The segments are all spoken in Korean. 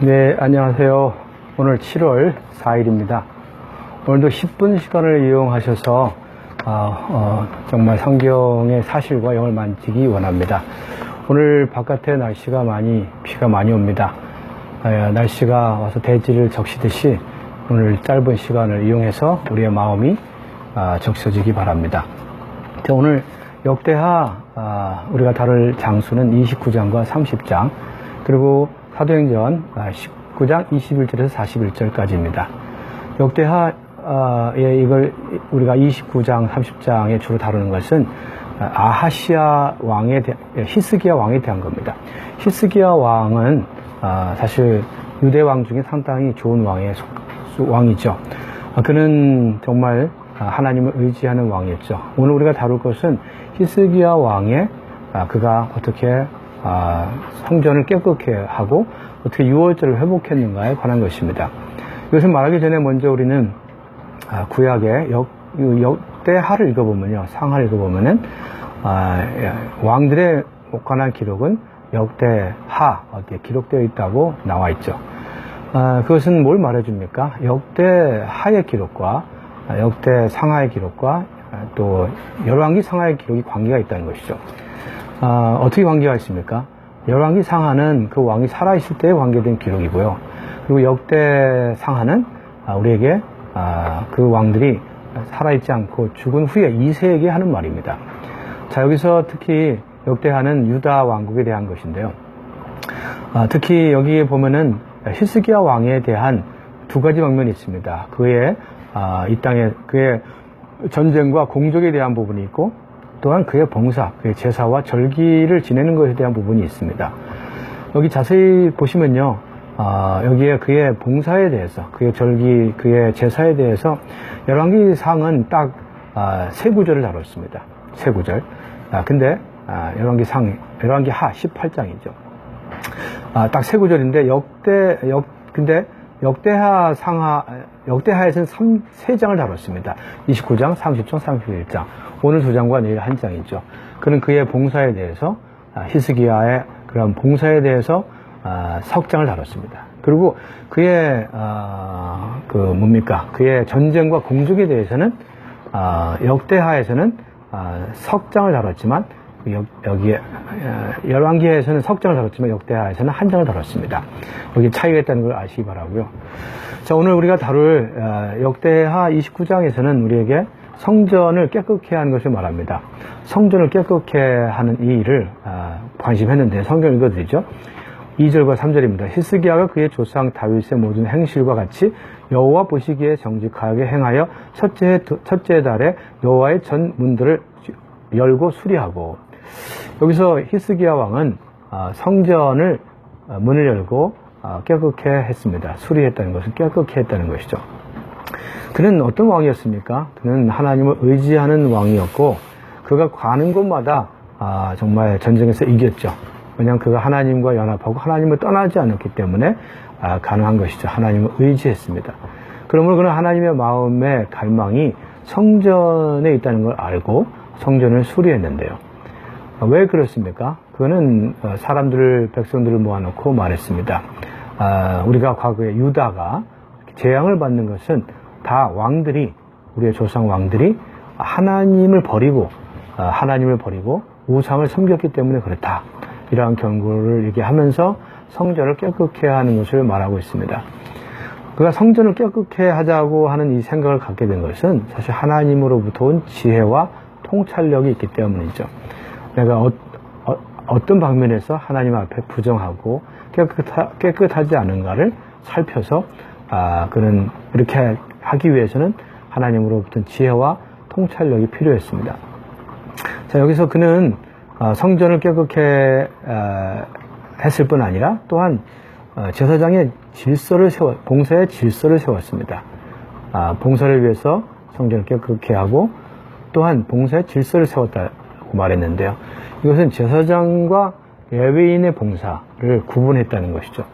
네, 안녕하세요. 오늘 7월 4일입니다. 오늘도 10분 시간을 이용하셔서 아, 어, 정말 성경의 사실과 영을 만지기 원합니다. 오늘 바깥에 날씨가 많이 비가 많이 옵니다. 아, 날씨가 와서 대지를 적시듯이 오늘 짧은 시간을 이용해서 우리의 마음이 아, 적셔지기 바랍니다. 자, 오늘 역대하 아, 우리가 다룰 장수는 29장과 30장 그리고 사도행전 아, 19장 21절에서 41절까지입니다. 역대하에 이걸 우리가 29장 30장에 주로 다루는 것은 아, 아하시아 왕에 대 히스기야 왕에 대한 겁니다. 히스기야 왕은 아, 사실 유대 왕 중에 상당히 좋은 왕의 속- 왕이죠. 아, 그는 정말 아, 하나님을 의지하는 왕이었죠. 오늘 우리가 다룰 것은 히스기야 왕의 아, 그가 어떻게 아, 성전을 깨끗게 하고 어떻게 유월절을 회복했는가에 관한 것입니다. 이것을 말하기 전에 먼저 우리는 아, 구약의 역, 이 역대하를 읽어보면요. 상하를 읽어보면은 아, 예, 왕들의 관한 기록은 역대하 어디에 기록되어 있다고 나와 있죠. 아, 그것은 뭘 말해줍니까? 역대하의 기록과 아, 역대 상하의 기록과 아, 또 열왕기 상하의 기록이 관계가 있다는 것이죠. 아, 어떻게 관계가 있습니까? 열왕기 상하는 그 왕이 살아있을 때에 관계된 기록이고요. 그리고 역대 상하는 아, 우리에게 아, 그 왕들이 살아있지 않고 죽은 후에 2세에게 하는 말입니다. 자, 여기서 특히 역대하는 유다 왕국에 대한 것인데요. 아, 특히 여기에 보면은 히스기야 왕에 대한 두 가지 방면이 있습니다. 그의 아, 이 땅에 그의 전쟁과 공적에 대한 부분이 있고 또한 그의 봉사, 그의 제사와 절기를 지내는 것에 대한 부분이 있습니다. 여기 자세히 보시면요. 아, 여기에 그의 봉사에 대해서, 그의 절기, 그의 제사에 대해서 열왕기 상은 딱 아, 세 구절을 다뤘습니다. 세 구절. 아, 근데 아, 열왕기 상, 열왕기 하 18장이죠. 아, 딱 세 구절인데 역대 역 근데 역대하 상하 역대하에서는 3, 세 장을 다뤘습니다. 29장, 30장, 31장. 오늘 두 장과 내일 한 장이죠. 그는 그의 봉사에 대해서 아, 히스기야의 그런 봉사에 대해서 아, 석장을 다뤘습니다. 그리고 그의 아, 그 뭡니까? 그의 전쟁과 공적에 대해서는 아, 역대하에서는 아, 석장을 다뤘지만 여- 여기에 어, 열왕기에서는 석 장을 다뤘지만 역대하에서는 한 장을 다뤘습니다. 여기 차이가 있다는 걸 아시기 바라고요. 자 오늘 우리가 다룰 어, 역대하 29장에서는 우리에게 성전을 깨끗게 하는 것을 말합니다. 성전을 깨끗게 하는 이 일을 아, 관심했는데 성경 읽어드리죠. 2절과 3절입니다. 히스기야가 그의 조상 다윗의 모든 행실과 같이 여호와 보시기에 정직하게 행하여 첫째 첫째 달에 여호와의 전 문들을 열고 수리하고 여기서 히스기야 왕은 아, 성전을 아, 문을 열고 아, 깨끗게 했습니다. 수리했다는 것은 깨끗게 했다는 것이죠. 그는 어떤 왕이었습니까? 그는 하나님을 의지하는 왕이었고 그가 가는 곳마다 아, 정말 전쟁에서 이겼죠. 왜냐하면 그가 하나님과 연합하고 하나님을 떠나지 않았기 때문에 아, 가능한 것이죠. 하나님을 의지했습니다. 그러므로 그는 하나님의 마음의 갈망이 성전에 있다는 걸 알고 성전을 수리했는데요. 아, 왜 그렇습니까? 그거는 어, 사람들을 백성들을 모아놓고 말했습니다. 아, 우리가 과거에 유다가 재앙을 받는 것은 다 왕들이 우리의 조상 왕들이 하나님을 버리고 아, 하나님을 버리고 우상을 섬겼기 때문에 그렇다. 이러한 경고를 얘기하면서 성전을 깨끗게 하는 것을 말하고 있습니다. 그가 성전을 깨끗게 하자고 하는 이 생각을 갖게 된 것은 사실 하나님으로부터 온 지혜와 통찰력이 있기 때문이죠. 내가 어, 떤 방면에서 하나님 앞에 부정하고 깨끗하, 깨끗하지 않은가를 살펴서 아, 그는 이렇게 하기 위해서는 하나님으로부터 지혜와 통찰력이 필요했습니다. 자 여기서 그는 아, 성전을 깨끗게 아, 했을 뿐 아니라 또한 어, 제사장의 질서를 세워 봉사의 질서를 세웠습니다. 아, 봉사를 위해서 성전을 깨끗게 하고 또한 봉사의 질서를 세웠다고 말했는데요. 이것은 제사장과 레위인의 봉사를 구분했다는 것이죠.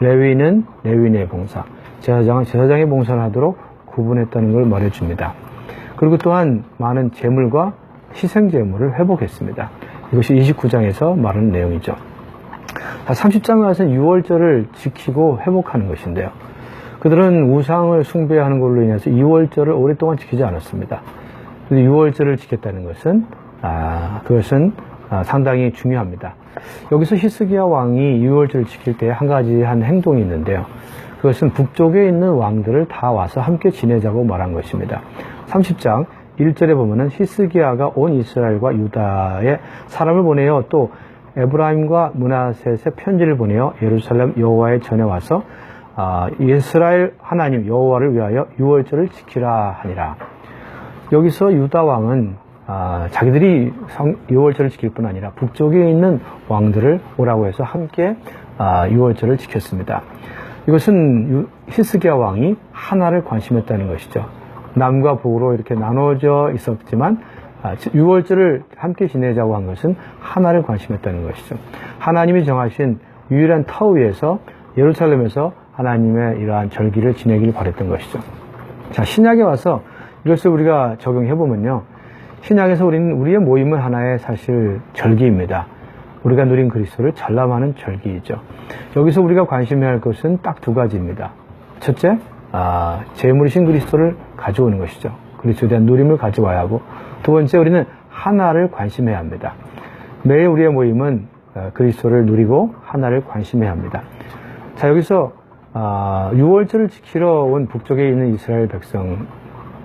레위인은 레위인의 봉사, 제사장은 제사장의 봉사를 하도록 구분했다는 걸 말해줍니다. 그리고 또한 많은 재물과 희생 재물을 회복했습니다. 이것이 29장에서 말하는 내용이죠. 자, 30장에 와서는 6월절을 지키고 회복하는 것인데요. 그들은 우상을 숭배하는 걸로 인해서 2월절을 오랫동안 지키지 않았습니다. 근데 6월절을 지켰다는 것은 아, 그것은 아, 상당히 중요합니다. 여기서 히스기야 왕이 6월절을 지킬 때 한 가지 한 행동이 있는데요. 그것은 북쪽에 있는 왕들을 다 와서 함께 지내자고 말한 것입니다. 30장 1절에 보면은 히스기야가 온 이스라엘과 유다에 사람을 보내어 또 에브라임과 문하셋에 편지를 보내어 예루살렘 여호와의 전에 와서 아, 이스라엘 하나님 여호와를 위하여 6월절을 지키라 하니라. 여기서 유다 왕은 아, 자기들이 성, 6월절을 지킬 뿐 아니라 북쪽에 있는 왕들을 오라고 해서 함께 아, 6월절을 지켰습니다. 이것은 유- 히스기야 왕이 하나를 관심했다는 것이죠. 남과 북으로 이렇게 나눠져 있었지만 아, 6월절을 함께 지내자고 한 것은 하나를 관심했다는 것이죠. 하나님이 정하신 유일한 터 위에서 예루살렘에서 하나님의 이러한 절기를 지내기를 바랬던 것이죠. 자, 신약에 와서 이것을 우리가 적용해 보면요. 신약에서 우리는 우리의 모임은 하나의 사실 절기입니다. 우리가 누린 그리스도를 전람하는 절기이죠. 여기서 우리가 관심해야 할 것은 딱 두 가지입니다. 첫째, 아, 재물이신 그리스도를 가져오는 것이죠. 그리스도에 대한 누림을 가져와야 하고, 두 번째, 우리는 하나를 관심해야 합니다. 매일 우리의 모임은 어, 그리스도를 누리고 하나를 관심해야 합니다. 자, 여기서 아, 6월절을 지키러 온 북쪽에 있는 이스라엘 백성,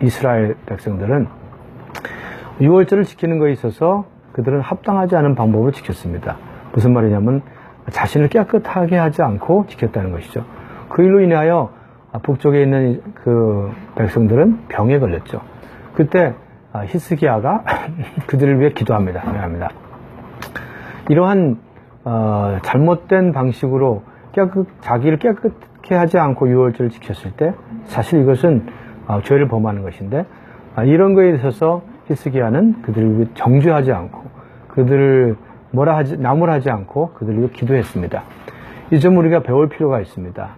이스라엘 백성들은 6월절을 지키는 것에 있어서 그들은 합당하지 않은 방법으로 지켰습니다. 무슨 말이냐면 자신을 깨끗하게 하지 않고 지켰다는 것이죠. 그 일로 인하여 북쪽에 있는 그 백성들은 병에 걸렸죠. 그때 아, 히스기야가 그들을 위해 기도합니다. 미안합니다. 이러한 어, 잘못된 방식으로 깨끗, 자기를 깨끗게 하지 않고 유월절을 지켰을 때 사실 이것은 어, 죄를 범하는 것인데 아, 이런 거에 있어서 히스기야는 그들을 정죄하지 않고 그들을 뭐라 하지 나무라지 않고 그들을 위해 기도했습니다. 이 점 우리가 배울 필요가 있습니다.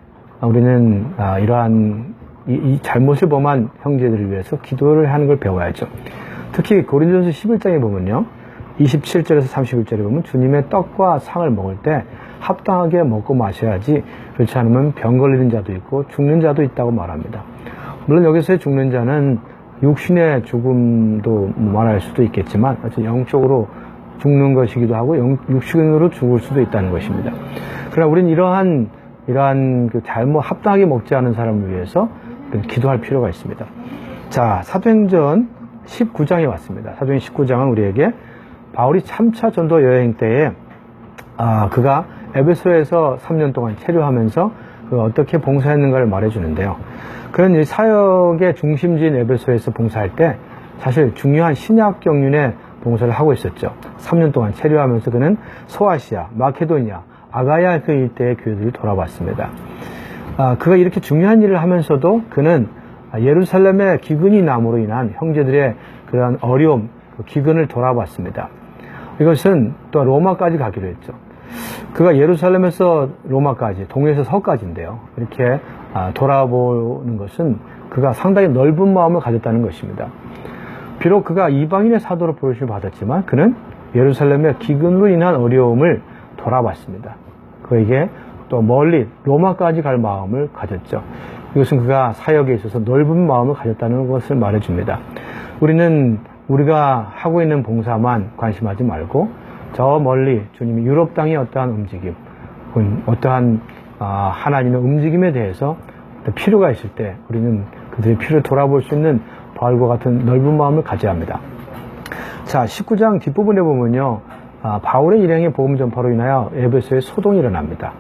아, 우리는 아, 이러한 이, 이 잘못을 범한 형제들을 위해서 기도를 하는 걸 배워야죠. 특히 고린도전서 11장에 보면요. 27절에서 31절에 보면 주님의 떡과 상을 먹을 때 합당하게 먹고 마셔야지 그렇지 않으면 병 걸리는 자도 있고 죽는 자도 있다고 말합니다. 물론 여기서의 죽는 자는 육신의 죽음도 말할 수도 있겠지만 영적으로 죽는 것이기도 하고 영- 육신으로 죽을 수도 있다는 것입니다. 그러나 우리는 이러한 이러한 그 잘못 합당하게 먹지 않은 사람을 위해서 기도할 필요가 있습니다. 자, 사도행전 19장에 왔습니다. 사도행전 19장은 우리에게 바울이 3차 전도 여행 때에 아, 그가 에베소에서 3년 동안 체류하면서 그 어떻게 봉사했는가를 말해주는데요. 그런 이 사역의 중심지인 에베소에서 봉사할 때 사실 중요한 신약 경륜의 봉사를 하고 있었죠. 3년 동안 체류하면서 그는 소아시아, 마케도니아, 아가야 그 일대의 교회들을 돌아봤습니다. 아, 그가 이렇게 중요한 일을 하면서도 그는 예루살렘의 기근이 남으로 인한 형제들의 그러한 어려움, 그 기근을 돌아봤습니다. 이것은 또 로마까지 가기로 했죠. 그가 예루살렘에서 로마까지, 동에서 서까지인데요. 이렇게 아, 돌아보는 것은 그가 상당히 넓은 마음을 가졌다는 것입니다. 비록 그가 이방인의 사도로 부르심을 받았지만 그는 예루살렘의 기근으로 인한 어려움을 돌아봤습니다. 그에게 또 멀리 로마까지 갈 마음을 가졌죠. 이것은 그가 사역에 있어서 넓은 마음을 가졌다는 것을 말해줍니다. 우리는 우리가 하고 있는 봉사만 관심하지 말고 저 멀리 주님이 유럽 땅의 어떠한 움직임, 어떠한 아, 하나님의 움직임에 대해서 필요가 있을 때 우리는 그들의 필요를 돌아볼 수 있는 바울과 같은 넓은 마음을 가져야 합니다. 자, 19장 뒷부분에 보면요. 아, 바울의 일행의 복음 전파로 인하여 에베소에 소동이 일어납니다.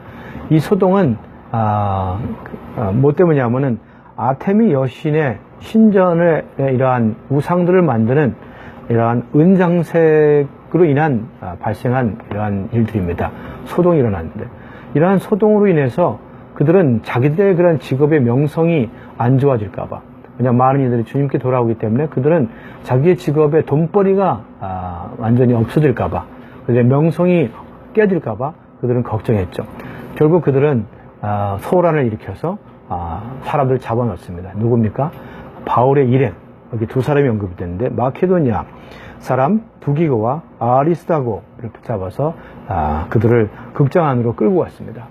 이 소동은 아, 그, 아, 뭐 때문이냐면은 아테미 여신의 신전의 이러한 우상들을 만드는 이러한 은장색 으로 인한 아, 발생한 이러한 일들입니다. 소동이 일어났는데 이러한 소동으로 인해서 그들은 자기들의 그런 직업의 명성이 안 좋아질까봐 그냥 많은 이들이 주님께 돌아오기 때문에 그들은 자기의 직업의 돈벌이가 아, 완전히 없어질까봐 그들의 명성이 깨질까봐 그들은 걱정했죠. 결국 그들은 아, 소란을 일으켜서 아, 사람들을 잡아넣습니다. 누굽니까? 바울의 일행, 여기 두 사람이 언급이 되는데 마케도니아 사람 두기고와 아리스다고 를 붙잡아서 아, 그들을 극장 안으로 끌고 왔습니다.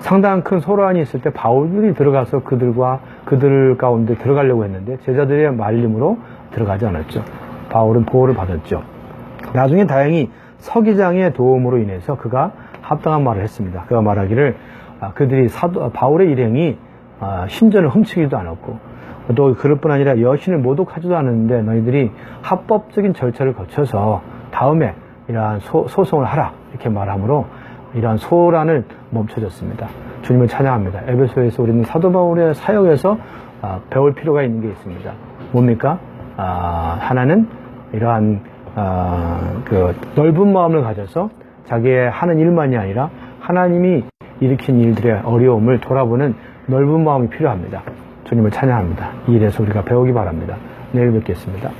상당한 큰 소란이 있을 때 바울이 들어가서 그들과 그들 가운데 들어가려고 했는데 제자들의 말림으로 들어가지 않았죠. 바울은 보호를 받았죠. 나중에 다행히 서기장의 도움으로 인해서 그가 합당한 말을 했습니다. 그가 말하기를 아, 그들이 사도, 바울의 일행이 아, 신전을 훔치기도 않았고 또 그럴 뿐 아니라 여신을 모독하지도 않았는데 너희들이 합법적인 절차를 거쳐서 다음에 이러한 소, 소송을 하라 이렇게 말하므로 이러한 소란을 멈춰졌습니다. 주님을 찬양합니다. 에베소에서 우리는 사도 바울의 사역에서 아, 배울 필요가 있는 게 있습니다. 뭡니까? 아, 하나는 이러한 아, 그 넓은 마음을 가져서 자기의 하는 일만이 아니라 하나님이 일으킨 일들의 어려움을 돌아보는 넓은 마음이 필요합니다. 주님을 찬양합니다. 이 일에서 우리가 배우기 바랍니다. 내일 뵙겠습니다.